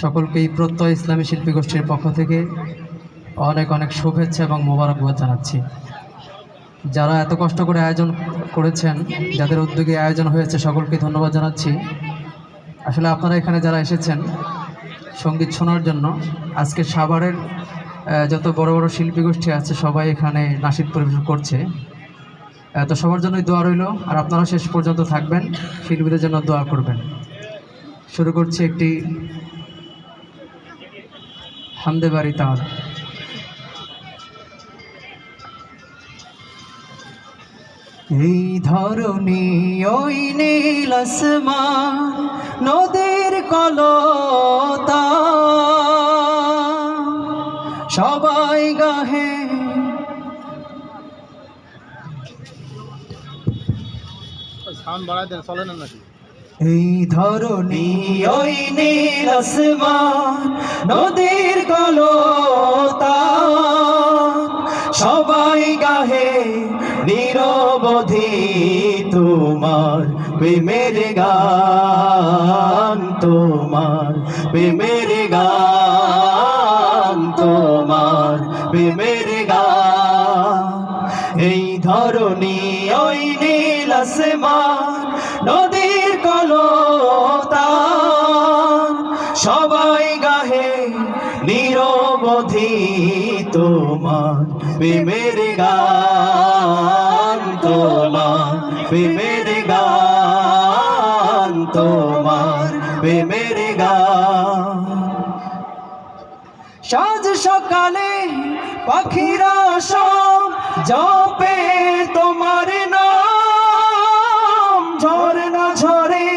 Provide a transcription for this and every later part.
সকলকেই প্রত্যয় ইসলামী শিল্পী গোষ্ঠীর পক্ষ থেকে অনেক অনেক শুভেচ্ছা এবং মোবারকবাদ জানাচ্ছি। যারা এত কষ্ট করে আয়োজন করেছেন, যাদের উদ্যোগে আয়োজন হয়েছে, সকলকে ধন্যবাদ জানাচ্ছি। আসলে আপনারা এখানে যারা এসেছেন সংগীত শোনার জন্য, আজকে সাভারের যত বড় বড় শিল্পী গোষ্ঠী আছে, সবাই এখানে নাসিদ পরিবেশন করছে। তো সবার জন্যই দোয়া রইল, আর আপনারা শেষ পর্যন্ত থাকবেন, শিল্পীদের জন্য দোয়া করবেন। শুরু করছি একটি হামদে বাড়ি তার। এই ধরনী ওই নীল আসমান নদীর কলতা। সবাই গাহে সাউন্ড বাড়াই দেন চলে না নাকি? এই ধরনী ওই নীল নদীর কলতা। সবাই গাহে নিরবধি তোমার প্রেমের গান, তোমার প্রেমের গান, তোমার প্রেমের ধরনী ওই নীল নদীর কলতান। সবাই গাহে নিরবধি তোমার, প্রেমের গান তোমার, প্রেমের গান তোমার, প্রেমের গান। সাজ সকালে পাখিরা সব জপে তোমার নাম। ঝরনা ঝরে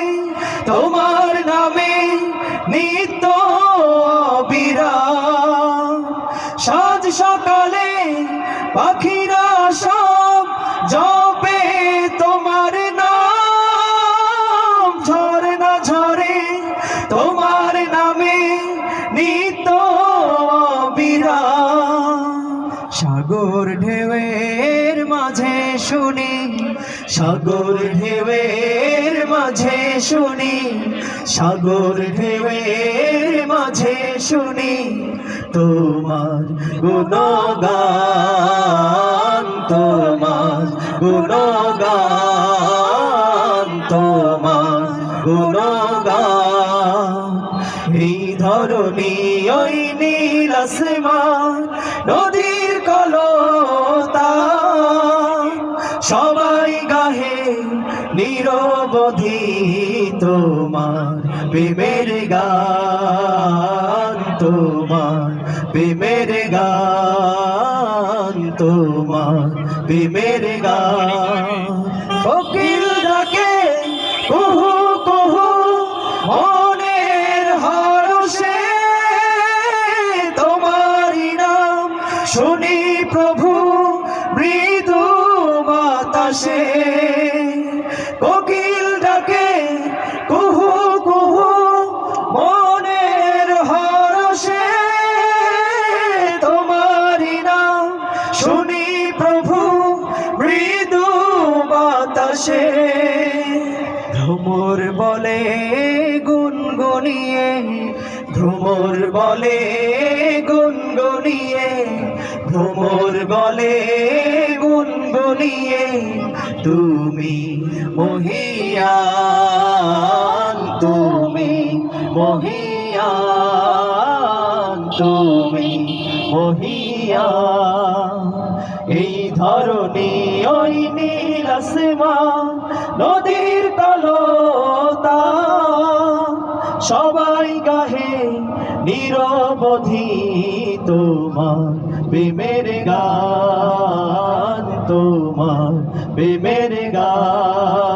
তোমার নামে নিত্য বিরাম সাজ সকালে পাখিরা সব জপে শুনি, সাগর ঢেউয়ের মাঝে শুনি, সাগর ঢেউয়ের মাঝে শুনি, তোমার গুণগান তোমার গুণগান তোমার গুণগান। এই ধরনী ওই নীল আসমান তোমার প্রেমের গান তোমার প্রেমের গান তোমার প্রেমের গান। কুহু কুহু শুনি প্রভু মৃদু ভ্রমর বলে গুনগুনিয়ে ভ্রমর বলে গুনগুনিয়ে ভ্রমর বলে গুনগুনিয়ে, তুমি মহিয়ান তুমি মহিয়ান তুমি মহিয়ান। এই ধরনী ওই নীল আসমান নদীর তলতা। সবাই গাহে নিরবধি তোমার প্রেমের গান তোমার প্রেমের গান।